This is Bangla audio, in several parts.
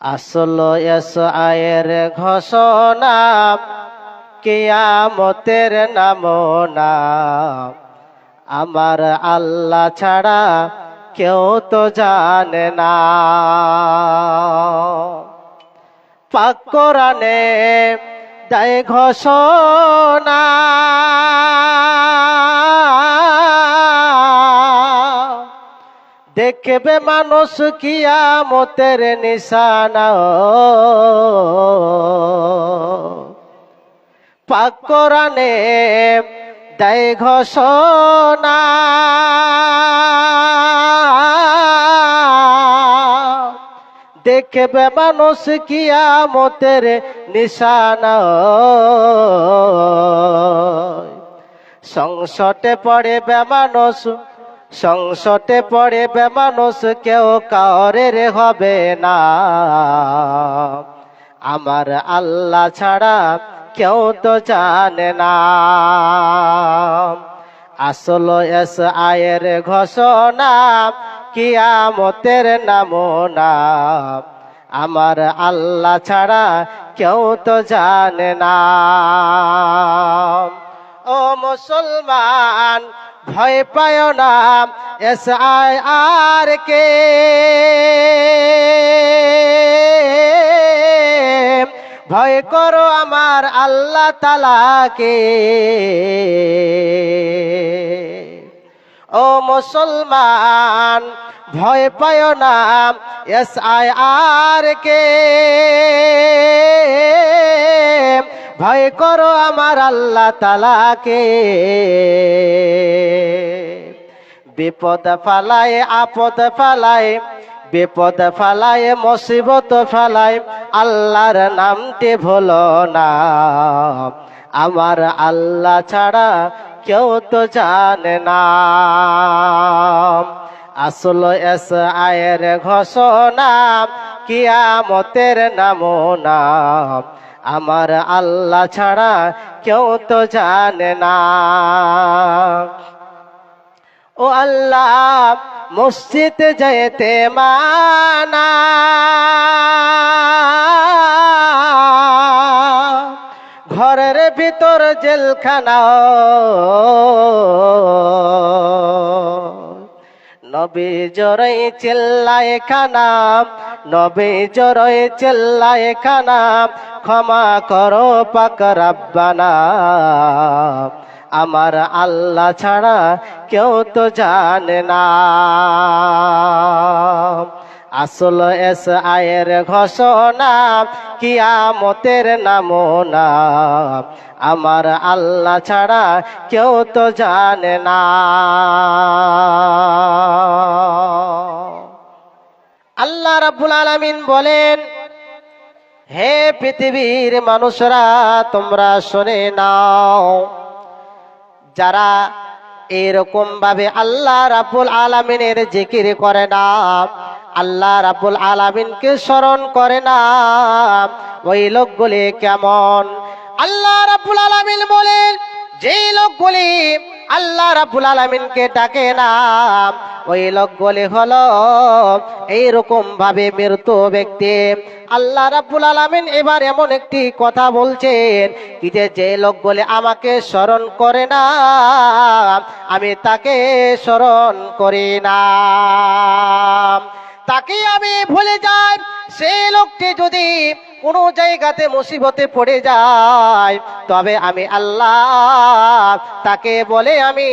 আসল এস আয়ের ঘোষণা, কিয়ামতের নাম আমার আল্লাহ ছাড়া কেউ তো জানে না। পাক কোরআনে দেয় ঘোষণা। দেখবে মানুষ কিয়ামতের নিশানা। পাক কোরআনে দেয় ঘোষণা। দেখবে মানুষ কিয়ামতের নিশানা। সংসটে পড়ে বেমানুষ সংসটে পড়ে বেমানুষ কেউ কারের হবে না। আমার আল্লাহ ছাড়া কেউ তো জানে না। আসল এস আয়ের ঘোষণা কিয়ামতের নামনা। আমার আল্লাহ ছাড়া কেউ তো জানে না। ও মুসলমান ভয় পায় না, এস আই আর কে। ভয় করো আমার আল্লাহ তালাকে ও মুসলমান, ভয় পায় না, এস আই আর কে। ভয় করো আমার আল্লাহ তালাকে বিপদ ফালায়, আপদ ফালায়, বিপদ ফালায়, মুসিবত ফালায়, আল্লাহর নামটি ভুলো না। আমার আল্লাহ ছাড়া কেউ তো জানে না। আসল এস আয়ের ঘোষণা কিয়ামতের নামনা আমার আল্লাহ ছাড়া কেউ তো জানে না। ও আল্লাহ, মসজিদ যেতে মানা। ঘরের ভিতর জেলখানা নবী জরই চেল্লায় খানাম, নবী জরই চেল্লায় খানাম, ক্ষমা করো পাক রাব্বানা। আমার আল্লাহ ছাড়া কেউ তো জানে না। আসল এস আয়ের ঘোষণা, কিয়ামতের নামনা। আমার আল্লাহ ছাড়া কেউ তো জানে না। আল্লাহ রাব্বুল আলামিন বলেন, হে পৃথিবীর মানুষরা, তোমরা শুনে নাও, যারা এরকম ভাবে আল্লাহ রাব্বুল আলামিনের জিকির করে না আল্লাহ রাব্বুল আলামিনকে স্মরণ করে না। ওই লোকগুলি কেমন? আল্লাহ রাব্বুল আলামিন বলেন, যেই লোকগুলি আল্লাহ রাব্বুল আলামিনকে ডাকে না, ওই লোকগুলি হলো এইরকম ভাবে মৃত্যু ব্যক্তি। আল্লাহ রাব্বুল আলামিন এবার এমন একটি কথা বলছেন কি যে যে লোকগুলি আমাকে স্মরণ করে না, আমি তাকে স্মরণ করি না। তাকে আমি ভুলে যাই। সেই লোকটি যদি কোনো জায়গাতে মুসিবতে পড়ে যায়। তবে আমি আল্লাহ তাকে বলে আমি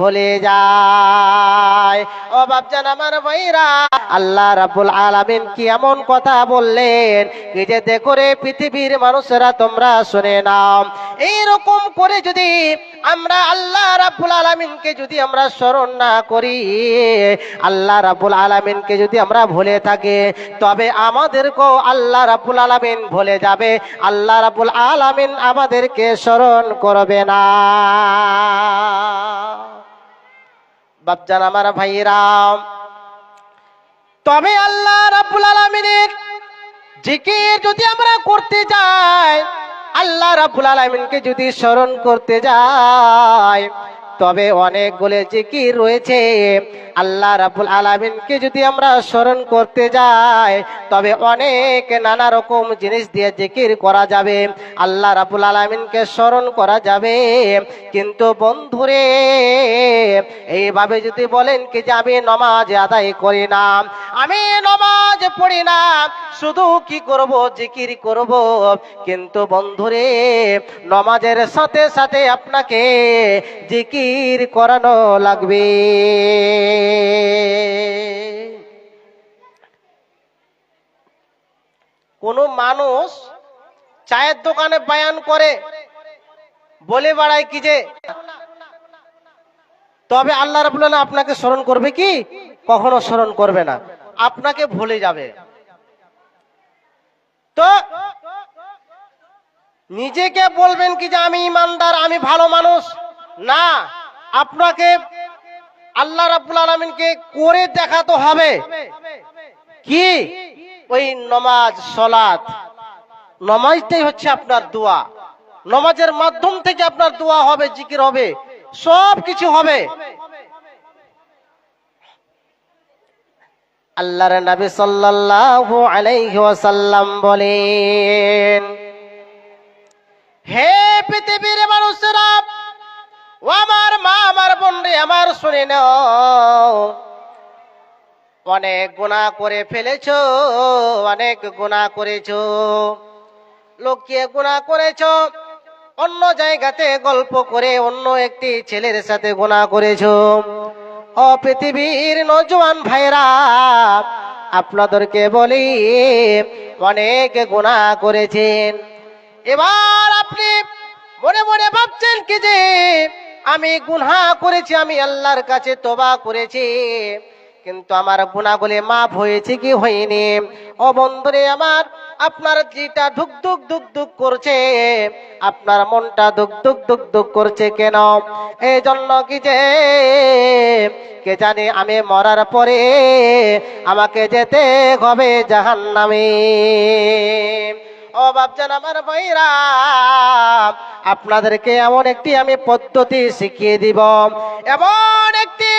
ভুলে যাই। ও বাপজান আমার ভাইরা, আল্লাহ রাব্বুল আলামিন কি এমন কথা বললেন কি যে দেখো রে পৃথিবীর মানুষেরা তোমরা শুনে নাও। এইরকম করে যদি আমরা আল্লাহ রাব্বুল আলামিনকে যদি আমরা স্মরণ না করি, আল্লাহ রাবুল আলামিনকে যদি আমরা ভুলে থাকি, তবে আমাদেরকেও আল্লাহ রাব্বুল আলামিন ভুলে যাবে, আল্লাহ রাব্বুল আলামিন আমাদেরকে স্মরণ করবে না। বাপজান আমার ভাইরাম তবে আল্লাহ রাব্বুল আলামিনের জিকির যদি আমরা করতে যাই, আল্লাহ রাব্বুল আলামিনকে যদি স্মরণ করতে যাই তবে অনেকগুলো জিকির রয়েছে। আল্লাহ রাবুল আলামিনকে যদি আমরা স্মরণ করতে যাই, তবে অনেক নানা রকম জিনিস দিয়ে জিকির করা যাবে। আল্লাহ রাবুল আলামিনকে স্মরণ করা যাবে। কিন্তু বন্ধুরে, এইভাবে যদি বলেন কি যে আমি নমাজ আদায় করি না, আমি নমাজ পড়ি না, শুধু কি করব, জিকির করব। কিন্তু বন্ধুরে, নমাজের সাথে সাথে আপনাকে জিকির করানো লাগবে। কোন মানুষ চায়ের দোকানে বায়ান করে, বলে বেড়ায় কি যে? তবে আল্লাহ রাবুল্লাহ আপনাকে স্মরণ করবে কি? কখনো স্মরণ করবে না। আপনাকে ভুলে যাবে। তো নিজেকে বলবেন কি যে আমি ইমানদার, আমি ভালো মানুষ? না। আপনাকে আল্লাহ রাব্বুল আলমিনকে করে দেখাতে হবে। কি? ওই নমাজ সলাৎ নমাজটাই হচ্ছে আপনার দোয়া। নমাজের মাধ্যম থেকে আপনার দোয়া হবে, জিকির হবে সব কিছু হবে। আল্লাহর নবী সাল্লাল্লাহু আলাইহি ওয়াসাল্লাম বলেন, হে আমার মা, আমার বোন আমার শুনে অনেক গুনাহ করে ফেলেছো, অনেক গুনাহ করেছ। লোককে গুনাহ করেছ? অন্য জায়গাতে গল্প করে অন্য একটি ছেলের সাথে গুনাহ করেছ। ও পৃথিবীর নজওয়ান ভাইরা আপনাদেরকে বলি, অনেক গুনাহ করেছেন। এবার আপনি মনে মনে ভাবছেন কি যে আমি গুনহা করেছি, আমি আল্লাহর কাছে তোবা করেছি। কিন্তু আমার গুনাহগুলি মাফ হয়েছে কি হয়নি? ও বন্ধুরে আমার, আপনার যেটা ধুক ধুক ধুক ধুক করছে। আপনার মনটা ধুক ধুক ধুক ধুক করছে কেন? এই জন্য কি যে, কে জানে আমি মরার পরে আমাকে যেতে হবে জাহান্নামে। ও বাপজান আমার ভাইরা, আপনাদেরকে এমন একটি আমি পদ্ধতি শিখিয়ে দিব। এমন একটি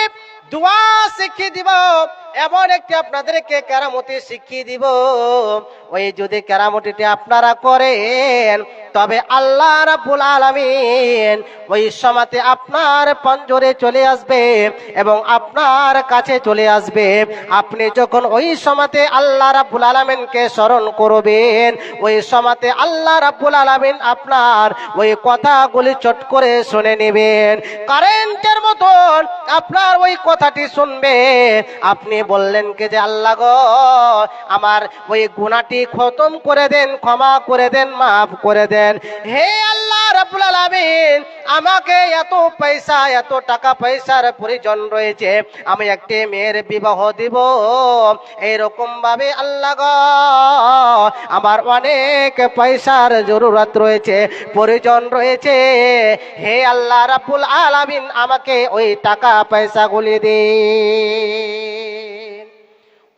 দোয়া শিখিয়ে দিব এমন একটি আপনাদেরকে কেরামতি শিখিয়ে দিব। ওই যদি কেরামতিটি আপনারা করেন, তবে আল্লাহ রাব্বুল আলামিন ওই সমাতে আপনার পঞ্জরে চলে আসবে এবং আপনার কাছে চলে আসবে। আপনি যখন ওই সময়তে আল্লাহ রাব্বুল আলামিনকে স্মরণ করবেন, ওই সমাতে আল্লাহ রাব্বুল আলামিন আপনার ওই কথাগুলি চট করে শুনে নেবেন। কারেন্টের মতন আপনার ওই কথাটি শুনবে। আপনি বললেন কে যে আল্লাহ গো, আমার ওই গুণাটি খতম করে দেন, ক্ষমা করে দেন, মাফ করে দেন। হে আল্লাহ রাব্বুল আলামিন, আমাকে এত পয়সা, এত টাকা পয়সার প্রয়োজন রয়েছে, আমি একটি মেয়ের বিবাহ দিব। এইরকম ভাবে আল্লাহ আমার অনেক পয়সার জরুরত রয়েছে, প্রয়োজন রয়েছে। হে আল্লাহ রাব্বুল আলামিন, আমাকে ওই টাকা পয়সাগুলি দে।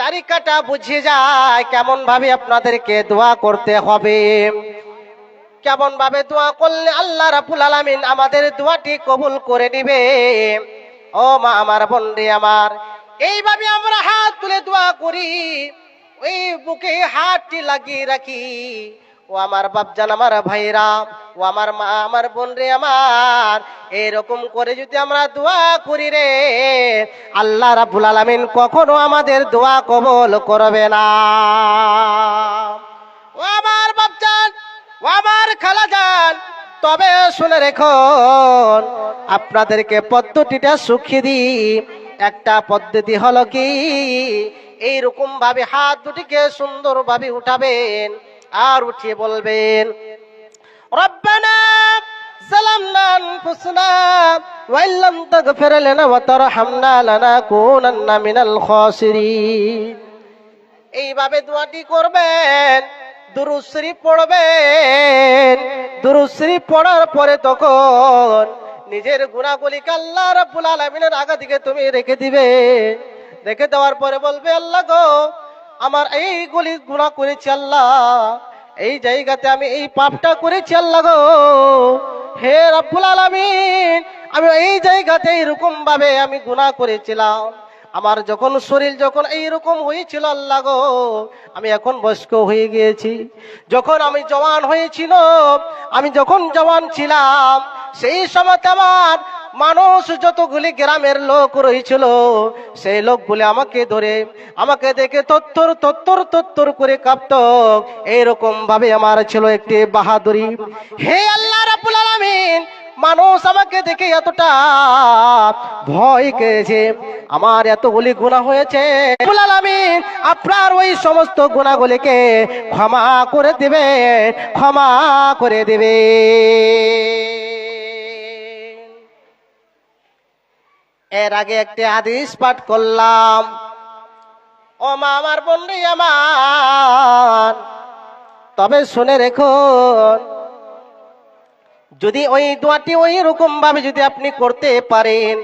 তালিকাটা বুঝে যায় কেমন ভাবে আপনাদেরকে দোয়া করতে হবে। কেমন ভাবে দোয়া করলে আল্লাহ রাবুল আলমিন আমাদের দোয়াটি কবুল করে নিবে। ও মা আমার বন্ডে আমার, এইভাবে আমরা হাত তুলে দোয়া করি। ওই বুকে হাতটি লাগিয়ে রাখি। ও আমার বাপজান, আমার ভাইরা, ও আমার মা, আমার বোন রে আমার, এরকম করে যদি আমরা দোয়া করি রে, আল্লাহ রাব্বুল আলামিন কখনো আমাদের দোয়া কবল করবে না। ও আমার বাপজান, ও আমার খালাজান, তবে শুনে রেখুন, আপনাদেরকে পদ্ধতিটা সুখিয়ে দিই। একটা পদ্ধতি হলো কি এইরকম ভাবে হাত দুটিকে সুন্দরভাবে উঠাবেন আর উঠিয়ে বলবেন এইভাবে দোয়াটি করবেন দুরুশ্রী পড়বেন দুরুশ্রী পড়ার পরে তখন নিজের গুণাগুলি কাল্লার রাব্বুল আলামিনের আগা দিকে তুমি রেখে দিবে। রেখে দেওয়ার পরে বলবে, আল্লাহ গো আমার এইগুলি গুণা করেছি আল্লাহ। এই জায়গাতে আমি এই পাপটা করেছি আল্লাহ গো। হে রাব্বুল আলামিন, আমি এই জায়গাতে এরকম ভাবে আমি গুণা করেছিলাম। আমার যখন শরীর যখন এইরকম হয়েছিল আল্লাহ গো, আমি এখন বয়স্ক হয়ে গিয়েছি। যখন আমি জওয়ান হয়েছিল, আমি যখন জওয়ান ছিলাম, সেই সময় আমার মানুষ যতগুলি গ্রামের লোক রয়েছিল, সেই লোকগুলি আমাকে ধরে, আমাকে দেখে তত্তর তত্তর তত্তর করে কাঁপত। এইরকম ভাবে আমার ছিল একটি বাহাদুরি। হে আল্লাহ রাব্বুল আলামিন, মানুষ আমাকে দেখে এতটা ভয় পেয়েছে আমার এতগুলি গুণা হয়েছে। আপনার ওই সমস্ত গুণাগুলিকে ক্ষমা করে দেবে ক্ষমা করে দেবে এর আগে একটি আদেশ পাঠ করলাম। ও মা, আমার বন্ধু আমার তবে শুনে রেখুন, যদি ওই দোয়াটি ওই রকম ভাবে যদি আপনি করতে পারেন,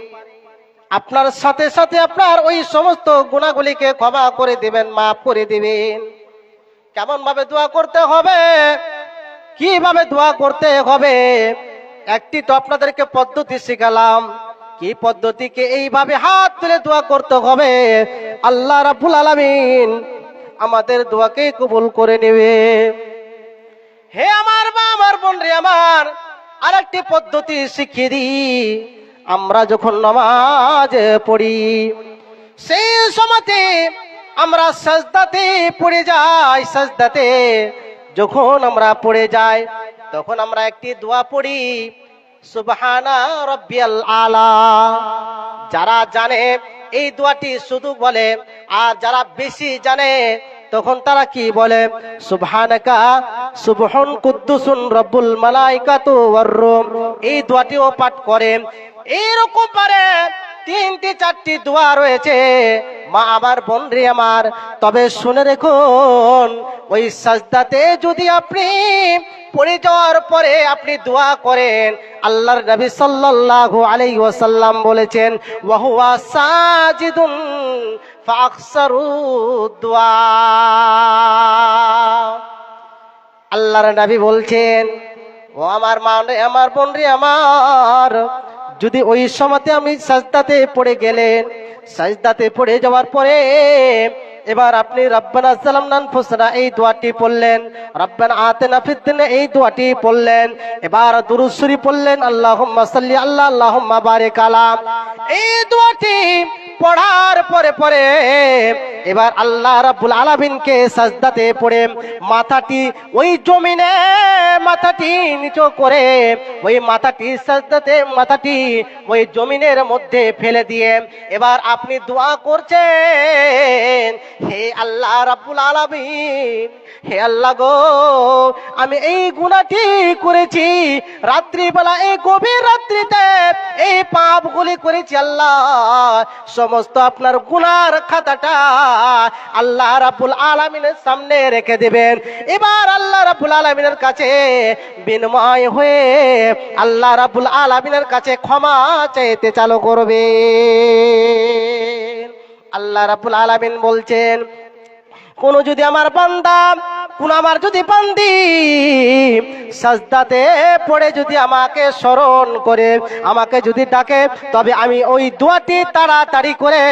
আপনার সাথে সাথে আপনার ওই সমস্ত গুণাগুলিকে ক্ষমা করে দিবেন, মাফ করে দিবেন। কেমন ভাবে দোয়া করতে হবে? কীভাবে দোয়া করতে হবে? একটি তো আপনাদেরকে পদ্ধতি শিখালাম। কি পদ্ধতিকে এইভাবে হাত তুলে দোয়া করতে হবে? আল্লাহ রাব্বুল আলামিন আমাদের দোয়াকে কবুল করে নেবে। হে আমার মা আমার বোন রে আমার, আরেকটি পদ্ধতি শিখিয়ে দিই। আমরা যখন নামাজ পড়ি, সেই সময়তে আমরা সাজদাতে পড়ে যাই, সাজদাতে যখন আমরা পড়ে যাই, তখন আমরা একটি দোয়া পড়ি। রব্বিয়াল আলা। যারা জানে, এই দোয়াটি শুধু বলে, আর যারা বেশি জানে, তখন তারা কি বলে? সুবহানাকা এই দোয়াটিও পাঠ করে এইরকম পারে তিনটি, চারটি দোয়া রয়েছে। মা আমার বোন আমার, তবে শুনে রেখুন, ওই সাজদাতে যদি আপনি পড়ে যাওয়ার পরে আপনি দোয়া করেন, আল্লাহর নবী সাল্লাল্লাহু আলাইহি ওয়াসাল্লাম বলেছেন ওয়া হুয়া সাজিদুন ফাকসারু দুআ আল্লাহর নবী বলছেন, ও আমার মা, আমার বোন আমার যদি ওই সময়তে আমি সাজদাতে পড়ে গেলেন, সাজদাতে পড়ে যাওয়ার পরে এবার আপনি রব্বানা সালামনান ফুসনা এই দোয়াটি পড়লেন, রব্বানা আতেনা ফিদ্দিনে এই দোয়াটি পড়লেন, এবার দুরূদ শরীফ পড়লেন, আল্লাহুম্মা সাল্লি আল্লাহ, আল্লাহুম্মা বারিক আলা। এই দোয়াটি পড়ার পরে পরে এবার আল্লাহ রাব্বুল আলামিনকে সাজদাতে পড়ে, মাথাটি ওই জমিনে, মাথাটি নিচু করে, ওই মাথাটি সাজদাতে, মাথাটি ওই জমিনের মধ্যে ফেলে দিয়ে, এবার আপনি দোয়া করছেন, হে আল্লাহ রাব্বুল আলামিন, হে আল্লাহ গো, আমি এই গুনাহটি করেছি, রাত্রিবেলা, এই গভীর রাত্রিতে এই পাপগুলি করেছি আল্লাহ, সমস্ত আপনার গুনার খাতাটা আল্লাহ রাবুল আলামিনের সামনে রেখে দেবেন। এবার আল্লাহ রাবুল আলামিনের কাছে বিনময় হয়ে আল্লাহ রাবুল আলামিনের কাছে ক্ষমা চাইতে চালু করবে আল্লাহ রাবুল আলামিন বলছেন, কোন যদি আমার বান্দা আমার যদি বান্দি, সাজদাতে পড়ে যদি আমাকে স্মরণ করে, আমাকে যদি ডাকে, তবে আমি ওই দোয়াটি তাড়াতাড়ি করে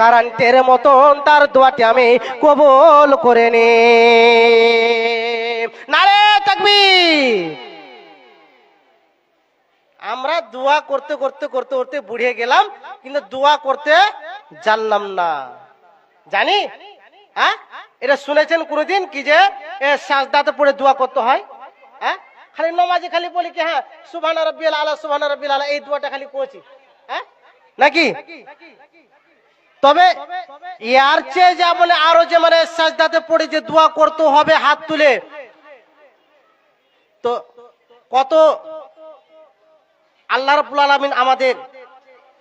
কারান্তের মতন তার দোয়াটি আমি কবল করে নি। নারে থাকবি আমরা দোয়া করতে করতে করতে করতে বুড়িয়ে গেলাম, কিন্তু দোয়া করতে জানলাম না। জানি? হ্যাঁ? এটা শুনেছেন কোনোদিন কি যে সাজদাতে পড়ে দোয়া করতে হয়? হ্যাঁ? খালি নমাজে খালি বলি কি হ্যাঁ সুবহানা রাব্বিয়াল আলা, সুবহানা রাব্বিল আলা, এই দোয়াটা খালি করছি। হ্যাঁ? নাকি? তবে ইয়ার চেয়ে যে মানে আরও যে মানে সাজদাতে পড়ে যে দোয়া করতে হবে হাত তুলে, তো কত আল্লাহ রাবুল আলমিন আমাদের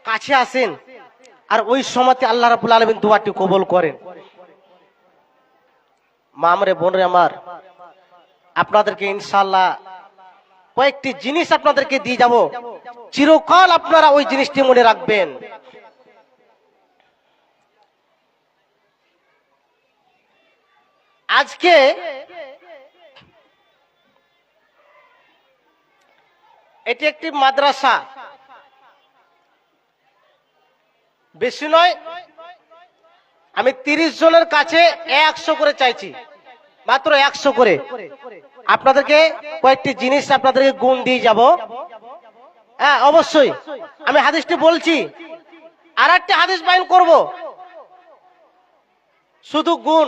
কাছে আসেন আর ওই সময়তে আল্লাহ রাবুল আলমিন দোয়াটি কবল করেন। মা আমরে বোনরে আমার, আপনাদেরকে ইনশাল্লাহ কয়েকটি জিনিস আপনাদেরকে দিয়ে যাব। চিরকাল আপনারা ওই জিনিসটি মনে রাখবেন। আজকে এটি একটি মাদ্রাসা। বেশি নয়, আমি তিরিশ জনের কাছে একশো করে চাইছি। মাত্র একশো করে। আপনাদেরকে কয়েকটি জিনিস আপনাদেরকে গুণ দিয়ে যাব। হ্যাঁ অবশ্যই। আমি হাদিসটি বলছি। আর একটা হাদিস বাইন করব। শুধু গুণ।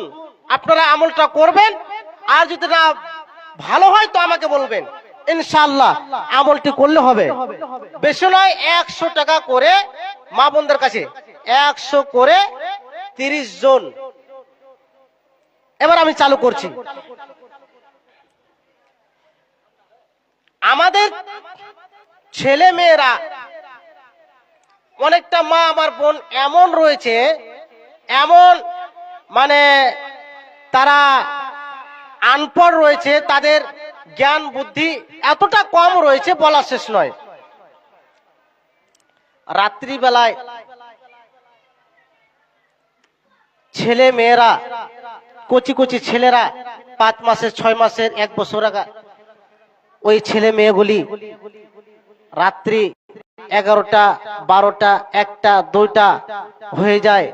আপনারা আমলটা করবেন, আর যদি না ভালো হয় তো আমাকে বলবেন। ইনশাল্লাহ আমলটি করলে হবে। বেশি নয়, একশো টাকা করে মা বোনদের কাছে। একশো করে তিরিশ জন। এবার আমি চালু করছি। আমাদের ছেলে মেয়েরা, অনেকটা মা আমার বোন এমন রয়েছে, এমন মানে তারা আনপড় রয়েছে, তাদের জ্ঞান বুদ্ধি এতটা কম রয়েছে বলা শেষ নয়। রাত্রিবেলায় ছেলে মেয়েরা কচি কচি ছেলেরা পাঁচ মাসের, ছয় মাসের, এক বছর আগা ওই ছেলে মেয়েগুলি রাত্রি এগারোটা, বারোটা, একটা, দুইটা হয়ে যায়।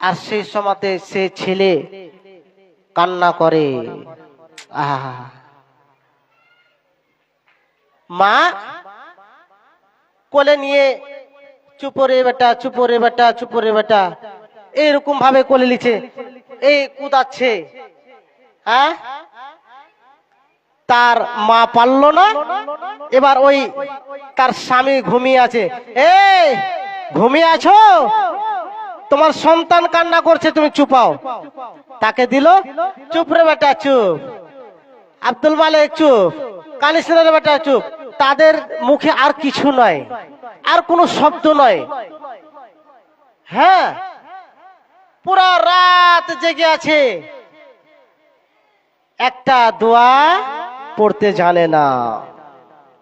আর সেই সময়তে সে ছেলে কান্না করে। আহা। মা, কোলে নিয়ে চুপরে বেটা চুপরে বেটা চুপরে বেটা, এইরকম ভাবে কোলে লিছে এই কুদাচ্ছে। হ্যাঁ? তার মা পারল না। এবার ওই তার স্বামী ঘুমিয়ে আছে। এই, ঘুমিয়ে আছো? তোমার সন্তান কান্না করছে, তুমি চুপাও তাকে দিল, চুপ রে বেটা, চুপ। আব্দুল মালিক, চুপ। কানিস রে বেটা, চুপ। তাদের মুখে আর কিছু নয়। আর কোনো শব্দ নয়। হ্যাঁ? পুরা রাত জেগে আছে। একটা দোয়া পড়তে জানে না।